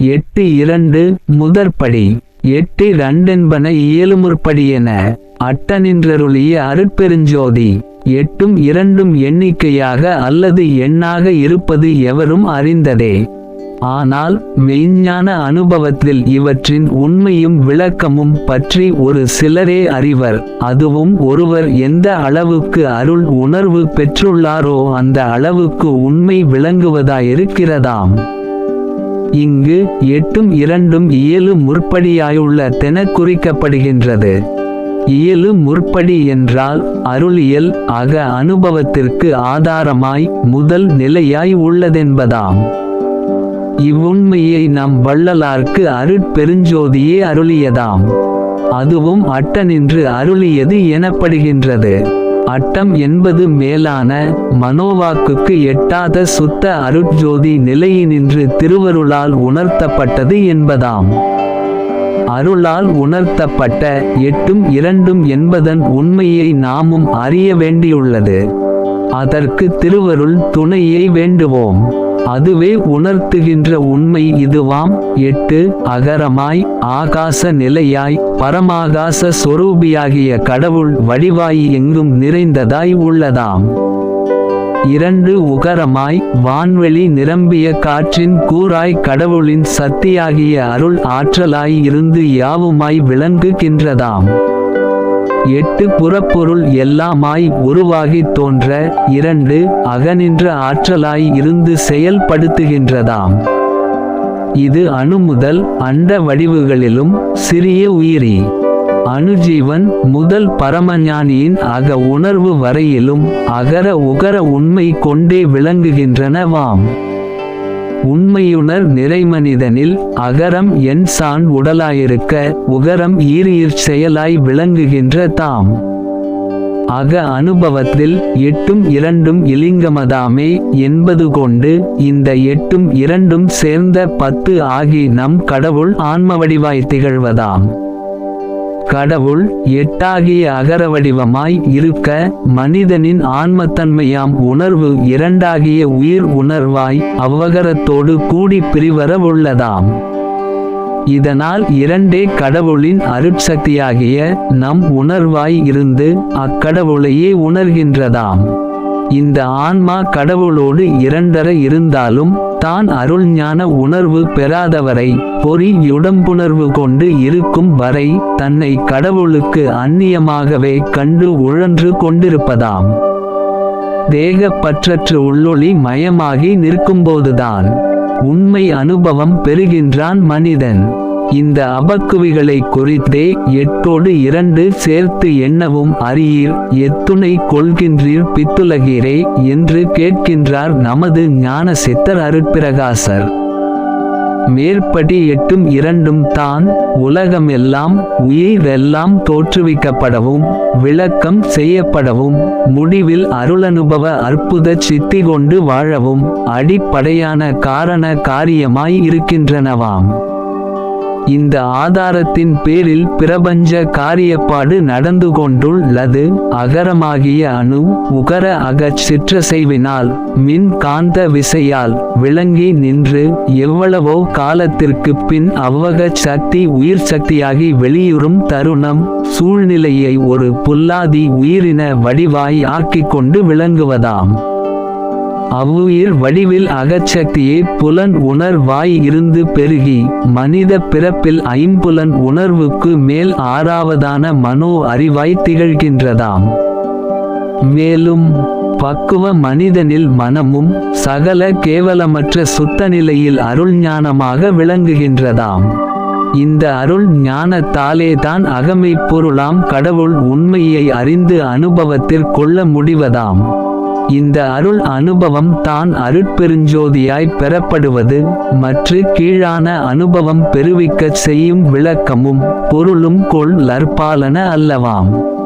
எட்டு இரண்டு முதற்படி எட்டு இரண்டென்பன இயலுமுற்படியென அட்டனின்றருளிய அருட்பெருஞ்சோதி எட்டும் இரண்டும் எண்ணிக்கையாக அல்லது எண்ணாக இருப்பது எவரும் அறிந்ததே. ஆனால் மெய்ஞான அனுபவத்தில் இவற்றின் உண்மையும் விளக்கமும் பற்றி ஒரு சிலரே அறிவர். அதுவும் ஒருவர் எந்த அளவுக்கு அருள் உணர்வு பெற்றுள்ளாரோ அந்த அளவுக்கு உண்மை விளங்குவதாயிருக்கிறதாம். இங்கு எட்டும் இரண்டும் இயலு முற்படியாயுள்ள தென குறிக்கப்படுகின்றது இயலு முற்படி என்றால் அருளியல் அக அனுபவத்திற்கு ஆதாரமாய் முதல் நிலையாய் உள்ளதென்பதாம். இவ்வுண்மையை நம் வள்ளலார்க்கு அருட்பெருஞ்சோதியே அருளியதாம். அதுவும் அட்டனின்று அருளியது எனப்படுகின்றது. அட்டம் என்பது மேலான மனோவாக்குக்கு எட்டாத சுத்த அருட்ஜோதி நிலையினின்று திருவருளால் உணர்த்தப்பட்டது என்பதாம். அருளால் உணர்த்தப்பட்ட எட்டும் இரண்டும் என்பதன் உண்மையை நாமும் அறிய வேண்டியுள்ளது. அதற்கு திருவருள் துணையை வேண்டுவோம். அதுவே உணர்த்துகின்ற உண்மை இதுவாம். எட்டு அகரமாய் ஆகாச நிலையாய் பரமாகாச சொரூபியாகிய கடவுள் வடிவாய் எங்கும் நிறைந்ததாய் உள்ளதாம். இரண்டு உகரமாய் வான்வெளி நிரம்பிய காற்றின் கூறாய் கடவுளின் சக்தியாகிய அருள் ஆற்றலாய் இருந்து யாவுமாய் விளங்குகின்றதாம். எட்டு புறப்பொருள் எல்லாமாய் உருவாகி தோன்ற இரண்டு அகநின்ற ஆற்றலாய் இருந்து செயல்படுத்துகின்றதாம். இது அணு முதல் அண்ட வடிவுகளிலும் சிறிய உயிரி. அணுஜீவன் முதல் பரமஞானியின் அக உணர்வு வரையிலும் அகர உகர உண்மை கொண்டே விளங்குகின்றனவாம். உண்மையுணர் நிறைமனிதனில் அகரம் என் சான் உடலாயிருக்க உகரம் ஈரியற் செயலாய் விளங்குகின்ற தாம். அக அனுபவத்தில் எட்டும் இரண்டும் இலிங்கமதாமே என்பது கொண்டு இந்த எட்டும் இரண்டும் சேர்ந்த பத்து ஆகி நம் கடவுள் ஆன்மவடிவாய் திகழ்வதாம். கடவுள் எட்டாகிய அகர வடிவமாய் இருக்க மனிதனின் ஆன்மத்தன்மையாம் உணர்வு இரண்டாகிய உயிர் உணர்வாய் அவ்வகரத்தோடு கூடி பிரிவரவுள்ளதாம். இதனால் இரண்டே கடவுளின் அருட்சக்தியாகிய நம் உணர்வாய் இருந்து அக்கடவுளையே உணர்கின்றதாம். இந்த ஆன்மா கடவுளோடு இரண்டர இருந்தாலும் தான் அருள் ஞான உணர்வு பெறாதவரை பொறி உடம்புணர்வு கொண்டு இருக்கும் வரை தன்னை கடவுளுக்கு அந்நியமாகவே கண்டு உழன்று கொண்டிருப்பதாம். தேகப்பற்றற்று உள்ளொளி மயமாகி நிற்கும்போதுதான் உண்மை அனுபவம் பெறுகின்றான் மனிதன். இந்த அபக்குவிகளை குறித்தே எட்டோடு இரண்டு சேர்த்து எண்ணவும் அறியீர். எத்துணை கொள்கின்றீர் பித்துலகீரே என்று கேட்கின்றார் நமது ஞான சித்தர் அருட்பிரகாசர். மேற்படி எட்டும் இரண்டும் தான் உலகமெல்லாம் உயிரெல்லாம் தோற்றுவிக்கப்படவும் விளக்கம் செய்யப்படவும் முடிவில் அருளனுபவ அற்புத சித்தி கொண்டு வாழவும் அடிப்படையான காரண காரியமாய் இருக்கின்றனவாம். இந்த ஆதாரத்தின் பேரில் பிரபஞ்ச காரியப்பாடு நடந்து கொண்டுள்ளது. அகரமாகிய அணு உகர அகச் சிற்றசைவினால் மின் காந்த விசையால் விளங்கி நின்று எவ்வளவோ காலத்திற்கு பின் அவ்வக சக்தி உயிர் சக்தியாகி வெளியுறும் தருணம் சூழ்நிலையை ஒரு புல்லாதி உயிரின வடிவாய் ஆக்கிக் கொண்டு விளங்குவதாம். அவ்வுயிர் வடிவில் அகச்சக்தியை புலன் உணர்வாய் இருந்து பெருகி மனித பிறப்பில் ஐம்புலன் உணர்வுக்கு மேல் ஆறாவதான மனோ அறிவாய் திகழ்கின்றதாம். மேலும் பக்குவ மனிதனில் மனமும் சகல கேவலமற்ற சுத்த நிலையில் அருள் ஞானமாக விளங்குகின்றதாம். இந்த அருள் ஞானத்தாலே தான் அகமை பொருளாம் கடவுள் உண்மையை அறிந்து அனுபவத்தில் கொள்ள முடிவதாம். இந்த அருள் அனுபவம் தான் அருட்பெருஞ்சோதியாய் பெறப்படுவது. மற்ற கீழான அனுபவம் பெருவிக்கச் செய்யும் விளக்கமும் பொருளும் கொள் லற்பாலன அல்லவாம்.